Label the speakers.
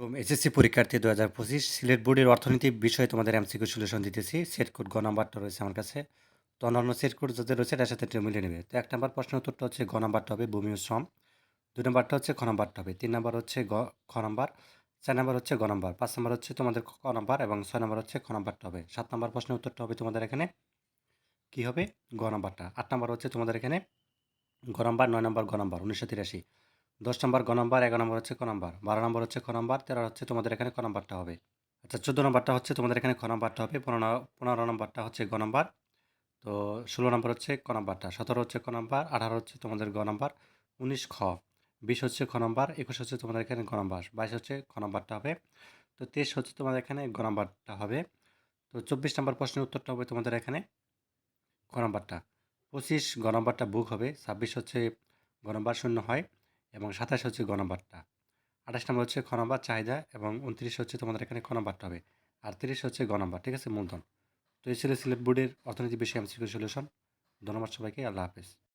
Speaker 1: এবং এসএসসি পরীক্ষার্থী দু হাজার পঁচিশ সিলেট বোর্ডের অর্থনীতি বিষয়ে তোমাদের এমসিকিউ সলিউশন দিতেছি। সেট কোড গ নাম্বারটা রয়েছে আমার কাছে। তো অন্যান্য সেট কোড যাদের রয়েছে, তার সাথে মিলিয়ে নেবে। তো এক নম্বর প্রশ্ন উত্তরটা হচ্ছে গ নাম্বারটা হবে, ভূমি শ্রম। দুই নম্বরটা হচ্ছে খ নাম্বারটা হবে, তিন নম্বর হচ্ছে গ, খ নাম্বার, চার নম্বর হচ্ছে গ নাম্বার, পাঁচ নম্বর হচ্ছে তোমাদের ক নাম্বার এবং ছয় নম্বর হচ্ছে খ নাম্বারটা হবে। সাত নম্বর প্রশ্নের উত্তরটা হবে তোমাদের এখানে কি হবে? গ নাম্বারটা। আট নম্বর হচ্ছে তোমাদের এখানে গ নাম্বার, নয় নম্বর গ নাম্বার, উনিশশো তিরাশি। দশ নম্বর গ নম্বর, এগারো নম্বর হচ্ছে ক নম্বর, বারো নম্বর হচ্ছে খ নম্বর, তেরো হচ্ছে তোমাদের এখানে ক নম্বরটা হবে। আচ্ছা চোদ্দ নম্বরটা হচ্ছে তোমাদের এখানে খ নম্বরটা হবে, পনেরো পনেরো নম্বরটা হচ্ছে গ নম্বর। তো ষোলো নম্বর হচ্ছে ক নম্বরটা, সতেরো হচ্ছে ক নম্বর, আঠারো হচ্ছে তোমাদের গ নম্বর, উনিশ খ, বিশ হচ্ছে খ নম্বর, একুশ হচ্ছে তোমাদের এখানে গ নম্বর, বাইশ হচ্ছে খ নম্বরটা হবে। তো তেইশ হচ্ছে তোমাদের এখানে গ নম্বরটা হবে। তো চব্বিশ নম্বর প্রশ্নের উত্তরটা হবে তোমাদের এখানে ক নম্বরটা। পঁচিশ গ নম্বরটা বুক হবে, ছাব্বিশ হচ্ছে গ নম্বর শূন্য হয়। এবং সাতাশ হচ্ছে গ নম্বরটা আঠাশ নম্বর হচ্ছে খ নম্বর চাহিদা এবং উনত্রিশ হচ্ছে তোমাদের এখানে খ নম্বরটা হবে। আর তিরিশ হচ্ছে গ নম্বর ঠিক আছে, মূলধন। তো এই ছিল সিলেট বোর্ডের অর্থনীতি বিষয়ে এমসিকিউ সলিউশন। ধন্যবাদ সবাইকে, আল্লাহ হাফেজ।